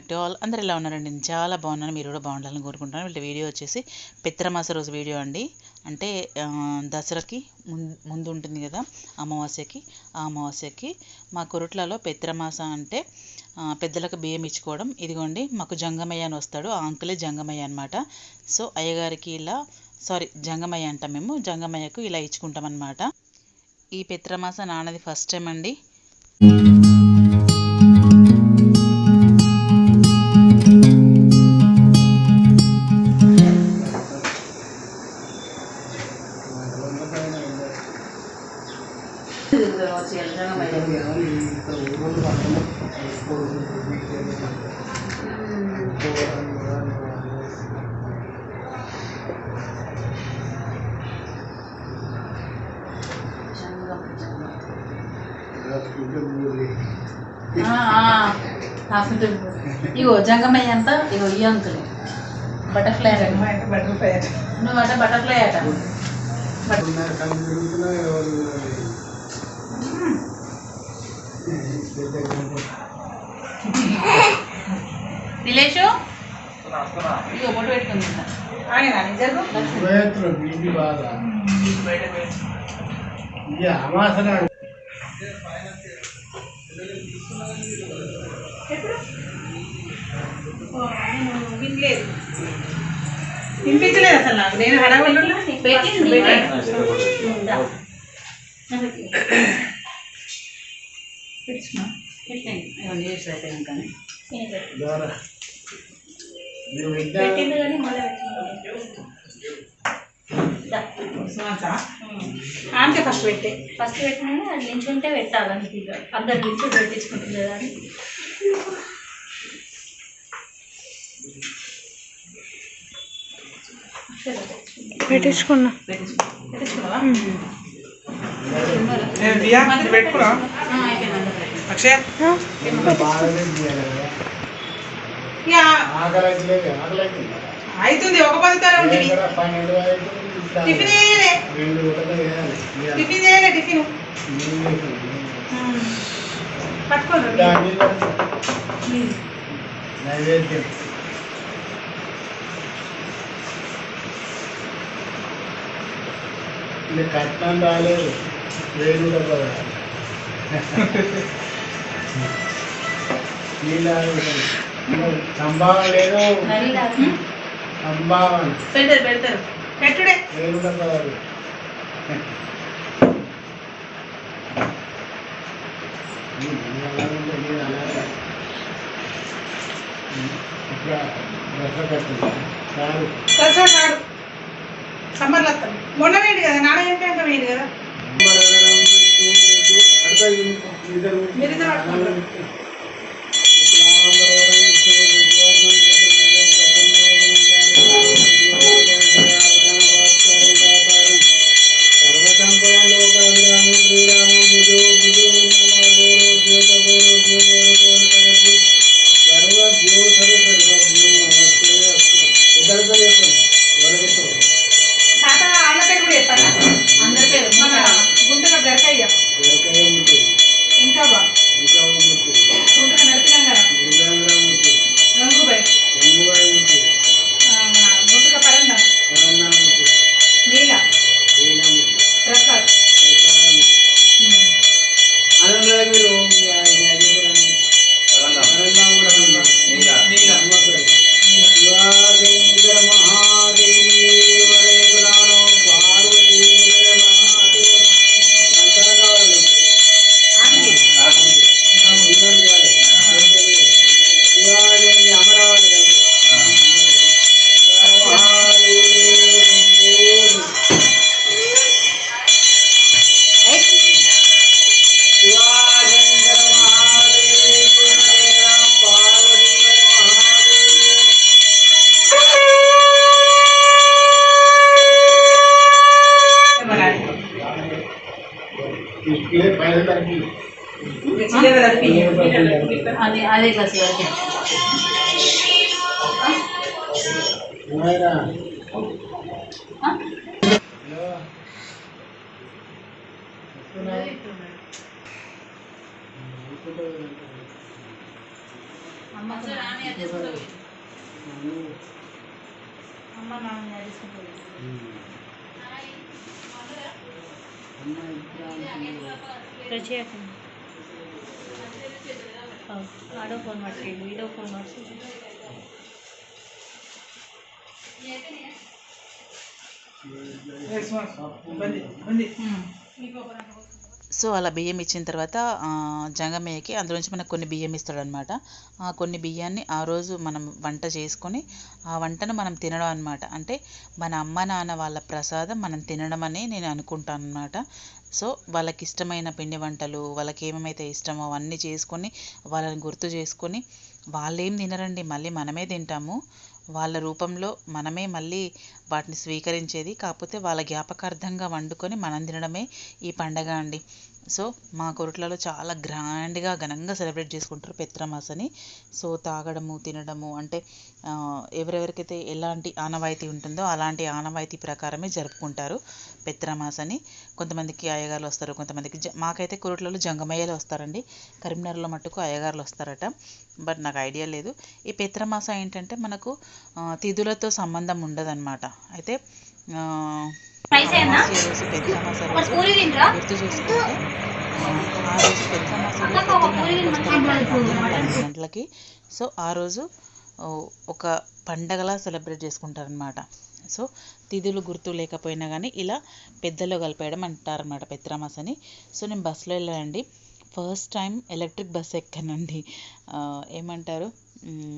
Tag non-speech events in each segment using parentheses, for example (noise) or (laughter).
Back to all అందరు ఎలా ఉన్నారండి? నేను చాలా బాగున్నాను. మీరు కూడా బాగుండాలని కోరుకుంటున్నాను. వీళ్ళ వీడియో వచ్చేసి పిత్రమాస రోజు వీడియో అండి. అంటే దసరాకి ముందు ముందు ఉంటుంది కదా అమావాస్యకి. ఆ అమావాస్యకి మా కొరట్లలో పిత్రమాస అంటే పెద్దలకు బియ్యం ఇచ్చుకోవడం. ఇదిగోండి మాకు జంగమయ్య అని వస్తాడు. ఆ అంకులే జంగమయ్య అనమాట సో అయ్యగారికి ఇలా సారీ జంగమయ్య అంటాం మేము. జంగమయ్యకు ఇలా ఇచ్చుకుంటాం అనమాట ఈ పిత్రమాస నాన్నది ఫస్ట్ టైం అండి. ఇగో జంగమయ్య అంట ఇగో ఈ అంకులు బటర్ఫ్లై బటర్ఫ్లై నువ్వు అంటే బటర్ఫ్లై అట రిలేషు ఇగో బొట్టు పెట్టుకుంది వినలేదు. వినిపించలేదు అసలు నాకు. నేను హడావల్లి పెట్టింది పెట్టండి ఇవన్నీ చేసి అయిపోయాం కానీ పెట్టింది కానీ మళ్ళీ ఆంటీ ఫస్ట్ పెట్టే. ఫస్ట్ పెట్టినా అది నించుంటే పెట్టాలి అంతే ఇక అందరు నించు పెట్టించుకుంటుంది కదా అని పెట్టించుకున్నా. పెట్టించుకున్నావా? పెట్టుకున్నా అక్షయ. అవుతుంది ఒక పదితోనే ఉంటుంది టిఫిన్. టిఫిన్ చేయలే టిఫిన్ పట్టుకోండి. నైవేద్యం. ఇది కట్నం రాలేదు డబ్బా సంభావన లేదు సంభావన పెడతారు పెడతారు పెట్టుడే వేలు డబ్బా రాదు సారు కాడు సమ్మర్లో వస్తాను. మొన్న వేయండి కదా నాన్న చెప్పాక వేయండి కదా. మీరిద్దరు అది అదే క్లాస్ వరకు అమ్మకు ఇంకోసారి అమ్మ నాన్న నడుచుకుంటుంది ರಜೆ ಹೌದು ಆಡೋ ಫೋನ್ ಮಾಡ್ಕೊಂಡು ಇದೋ ಫೋನ್ ಮಾಡಿಸಿ ಬನ್ನಿ ಬನ್ನಿ ಹ್ಞೂ సో అలా బియ్యం ఇచ్చిన తర్వాత జంగమయ్యకి అందులోంచి మనకు కొన్ని బియ్యం ఇస్తాడనమాట ఆ కొన్ని బియ్యాన్ని ఆ రోజు మనం వంట చేసుకొని ఆ వంటను మనం తినడం అనమాట అంటే మన అమ్మ నాన్న వాళ్ళ ప్రసాదం మనం తినడం అని నేను అనుకుంటాను అనమాట సో వాళ్ళకి ఇష్టమైన పిండి వంటలు వాళ్ళకి ఏమేమైతే ఇష్టమో అవన్నీ చేసుకొని వాళ్ళని గుర్తు చేసుకొని వాళ్ళేం తినరండి మళ్ళీ మనమే తింటాము. వాళ్ళ రూపంలో మనమే మళ్ళీ వాటిని స్వీకరించేది కాకపోతే వాళ్ళ జ్ఞాపకార్థంగా వండుకొని మనం తినడమే ఈ పండగ అండి. సో మా కొరట్లలో చాలా గ్రాండ్గా ఘనంగా సెలబ్రేట్ చేసుకుంటారు పెత్రమాసని. సో తాగడము తినడము అంటే ఎవరెవరికైతే ఎలాంటి ఆనవాయితీ ఉంటుందో అలాంటి ఆనవాయితీ ప్రకారమే జరుపుకుంటారు పెత్రమాసని. కొంతమందికి అయ్యగారులు వస్తారు కొంతమందికి జ మాకైతే కొరట్లలో జంగమయ్యలు వస్తారండి. కరీంనగర్లో మట్టుకు అయ్యగారులు వస్తారట. బట్ నాకు ఐడియా లేదు. ఈ పెత్రమాస ఏంటంటే మనకు తిథులతో సంబంధం ఉండదన్నమాట. అయితే పెత్రమాస గుర్తు చేసుకుంటే ఆ, రోజు పెత్రమాస గంటలకి. సో ఆ రోజు ఒక పండగలా సెలబ్రేట్ చేసుకుంటారనమాట సో తిథులు గుర్తు లేకపోయినా కానీ ఇలా పెద్దలో కలిపేయడం అంటారనమాట పెత్రమాసని. సో నేను బస్సులో వెళ్ళానండి. ఫస్ట్ టైం ఎలక్ట్రిక్ బస్ ఎక్కానండి. ఏమంటారు?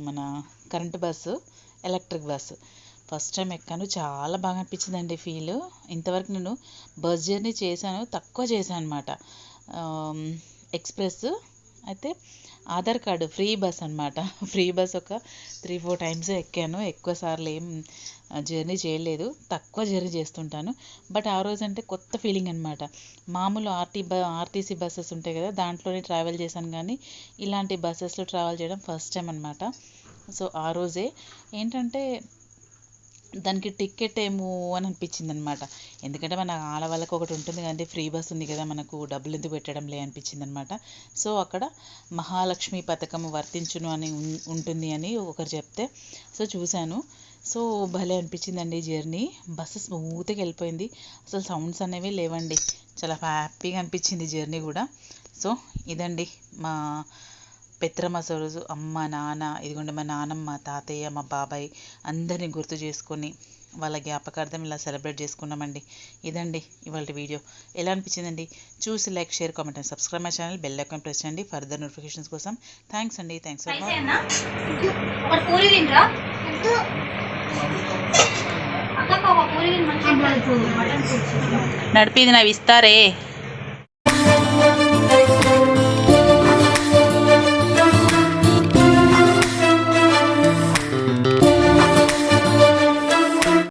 మన current bus electric bus. First time ఎక్కాను. చాలా బాగా అనిపించిందండి ఫీల్ ఇంతవరకు నేను బస్ జర్నీ చేశాను. తక్కువ చేశాను అనమాట ఎక్స్ప్రెస్. అయితే ఆధార్ కార్డు ఫ్రీ బస్ అనమాట (laughs) ఫ్రీ బస్ ఒక త్రీ ఫోర్ టైమ్స్ ఎక్కాను. ఎక్కువ సార్లు ఏం జర్నీ చేయలేదు. తక్కువ జర్నీ చేస్తుంటాను. బట్ ఆ రోజు అంటే కొత్త ఫీలింగ్ అనమాట మామూలు ఆర్టీ బ ఆర్టీసీ బస్సెస్ ఉంటాయి కదా దాంట్లోనే ట్రావెల్ చేశాను కానీ ఇలాంటి బస్సెస్లో ట్రావెల్ చేయడం ఫస్ట్ టైం అనమాట సో ఆ రోజే ఏంటంటే దానికి టికెట్ ఏమో అని అనిపించింది అనమాట ఎందుకంటే మన ఆడవాళ్ళకి ఒకటి ఉంటుంది కదండి ఫ్రీ బస్ ఉంది కదా మనకు డబ్బులు ఎందుకు పెట్టడం లే అనిపించింది అనమాట సో అక్కడ మహాలక్ష్మి పథకం వర్తించును అని ఉంటుంది అని ఒకరు చెప్తే సో చూశాను. సో భలే అనిపించిందండి జర్నీ. బస్సు స్మూత్గా వెళ్ళిపోయింది. అసలు సౌండ్స్ అనేవి లేవండి. చాలా హ్యాపీగా అనిపించింది జర్నీ కూడా. సో ఇదండి మా పెత్రమాస రోజు అమ్మ నాన్న ఇదిగోండి మా నాన్నమ్మ తాతయ్య మా బాబాయ్ అందరినీ గుర్తు చేసుకొని వాళ్ళ జ్ఞాపకార్థం ఇలా సెలబ్రేట్ చేసుకున్నామండి. ఇదండి ఇవాళ వీడియో. ఎలా అనిపించిందండి? చూసి like share comment and subscribe my channel. Bell icon press చేయండి ఫర్దర్ నోటిఫికేషన్స్ కోసం. థ్యాంక్స్ అండి. థ్యాంక్స్ ఫర్ నడిపిది నావి ఇస్తారే